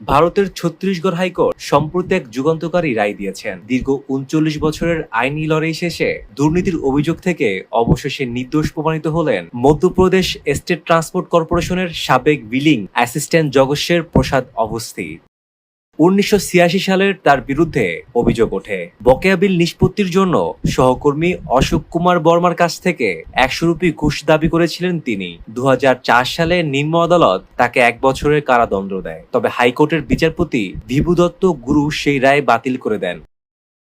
ভারতের ছত্তিশগড় হাইকোর্ট সম্প্রতি এক যুগান্তকারী রায় দিয়েছেন। দীর্ঘ উনচল্লিশ বছরের আইনি লড়াই শেষে দুর্নীতির অভিযোগ থেকে অবশেষে নির্দোষ প্রমাণিত হলেন মধ্যপ্রদেশ স্টেট ট্রান্সপোর্ট কর্পোরেশনের সাবেক বিলিং অ্যাসিস্ট্যান্ট জগস্বের প্রসাদ অবস্থি। উনিশশো সালের তার বিরুদ্ধে অভিযোগ ওঠে। বকেয়া বিল নিষ্পত্তির জন্য সহকর্মী অশোক কুমার বর্মার কাছ থেকে একশো রুপি ঘুষ দাবি করেছিলেন তিনি। দু হাজার চার সালে নিম্ন আদালত তাকে এক বছরের কারাদণ্ড দেয়। তবে হাইকোর্টের বিচারপতি ভিভু দত্ত গুরু সেই রায় বাতিল করে দেন।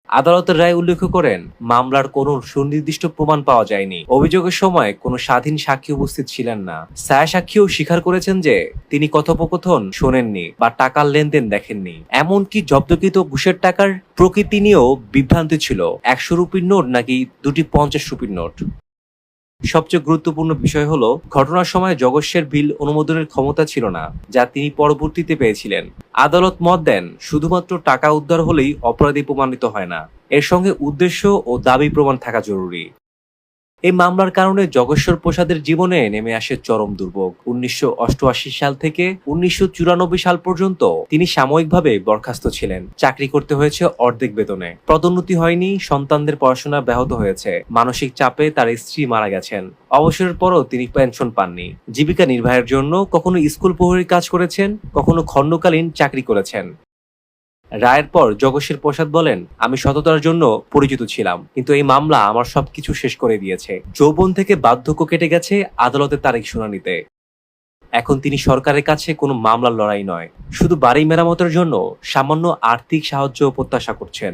আদালতের রায় উল্লেখ করেন, মামলার কোন সুনির্দিষ্ট প্রমাণ পাওয়া যায়নি। অভিযোগের সময় কোনো স্বাধীন সাক্ষী উপস্থিত ছিলেন না। ছায়া সাক্ষীও স্বীকার করেছেন যে, তিনি কথোপকথন শোনেননি বা টাকার লেনদেন দেখেননি। এমনকি জব্দকৃত ঘুষের টাকার প্রকৃতি নিয়েও বিভ্রান্তি ছিল। একশো রুপির নোট নাকি দুটি পঞ্চাশ রুপির নোট? সবচেয়ে গুরুত্বপূর্ণ বিষয় হল, ঘটনার সময় জগস্বের বিল অনুমোদনের ক্ষমতা ছিল না, যা তিনি পরবর্তীতে পেয়েছিলেন। আদালত মত দেন, শুধুমাত্র টাকা উদ্ধার হলেই অপরাধী প্রমাণিত হয় না। এর সঙ্গে উদ্দেশ্য ও দাবি প্রমাণ থাকা জরুরি। এই মামলার কারণে জগেশ্বর প্রসাদের জীবনে নেমে আসে চরম দুর্ভোগ। উনিশশো অষ্টআশি সাল থেকে উনিশশো চুরানব্বই সাল পর্যন্ত তিনি সাময়িকভাবে বরখাস্ত ছিলেন। চাকরি করতে হয়েছে অর্ধেক বেতনে। পদোন্নতি হয়নি, সন্তানদের পড়াশোনা ব্যাহত হয়েছে। মানসিক চাপে তার স্ত্রী মারা গেছেন। অবসরের পরও তিনি পেনশন পাননি। জীবিকা নির্বাহের জন্য কখনো স্কুল প্রহরীর কাজ করেছেন, কখনো খণ্ডকালীন চাকরি করেছেন। রায়ের পর জগশের প্রসাদ বলেন, আমি সততার জন্য পরিচিত ছিলাম, কিন্তু এই মামলা আমার সবকিছু শেষ করে দিয়েছে। যৌবন থেকে বার্ধক্য কেটে গেছে আদালতের তারিখ শুনানিতে। এখন তিনি সরকারের কাছে কোনো মামলার লড়াই নয়। শুধু বাড়ি মেরামতের জন্য সামান্য আর্থিক সাহায্য প্রত্যাশা করছেন।